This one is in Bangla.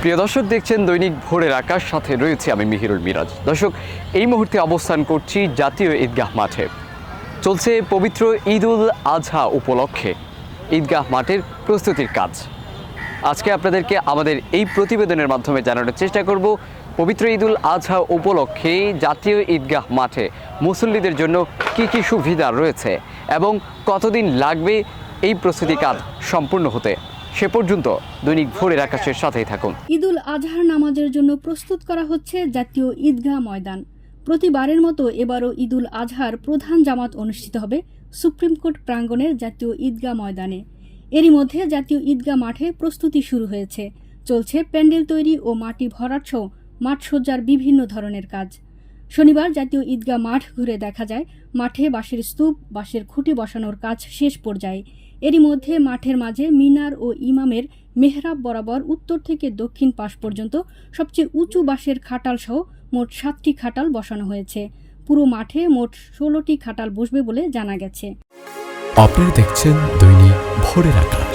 প্রিয় দর্শক, দেখছেন দৈনিক ভোরের আকাশ, সাথে রয়েছে আমি মিহিরুল মিরাজ। দর্শক, এই মুহূর্তে অবস্থান করছি জাতীয় ঈদগাহ মাঠে। চলছে পবিত্র ঈদ উল আজহা উপলক্ষে ঈদগাহ মাঠের প্রস্তুতির কাজ। আজকে আপনাদেরকে আমাদের এই প্রতিবেদনের মাধ্যমে জানানোর চেষ্টা করব, পবিত্র ঈদুল আজহা উপলক্ষে জাতীয় ঈদগাহ মাঠে মুসল্লিদের জন্য কি কি সুবিধা রয়েছে এবং কতদিন লাগবে এই প্রস্তুতি কাজ সম্পূর্ণ হতে। সে পর্যন্ত দৈনিক ভোরের আকাশের সাথেই থাকুন। ঈদুল আজহার নামাজের জন্য প্রস্তুত করা হচ্ছে জাতীয় ঈদগাহ ময়দান। প্রতিবারের মতো এবারও ঈদুল আজহার প্রধান জামাত অনুষ্ঠিত হবে সুপ্রিম কোর্ট প্রাঙ্গণের জাতীয় ঈদগাহ ময়দানে। এরই মধ্যে জাতীয় ঈদগাহ মাঠে প্রস্তুতি শুরু হয়েছে। চলছে প্যান্ডেল তৈরি ও মাটি ভরাট সহ মাঠ সজ্জার বিভিন্ন ধরনের কাজ। শনিবার জাতীয় ঈদগাহ মাঠ ঘুরে দেখা যায়, মাঠে বাঁশের স্তূপ, বাঁশের খুঁটি বসানোর কাজ শেষ পর্যায়ে। এরই মধ্যে মাঠের মাঝে মিনার ও ইমামের মেহরাব বরাবর উত্তর থেকে দক্ষিণ পাশ পর্যন্ত সবচেয়ে উঁচু বাঁশের খাটাল সহ মোট সাতটি খাটাল বসানো হয়েছে। পুরো মাঠে মোট ষোলোটি খাটাল বসবে বলে জানা গেছে। আপনারা দেখছেন দৈনিক ভোরের আকাশ।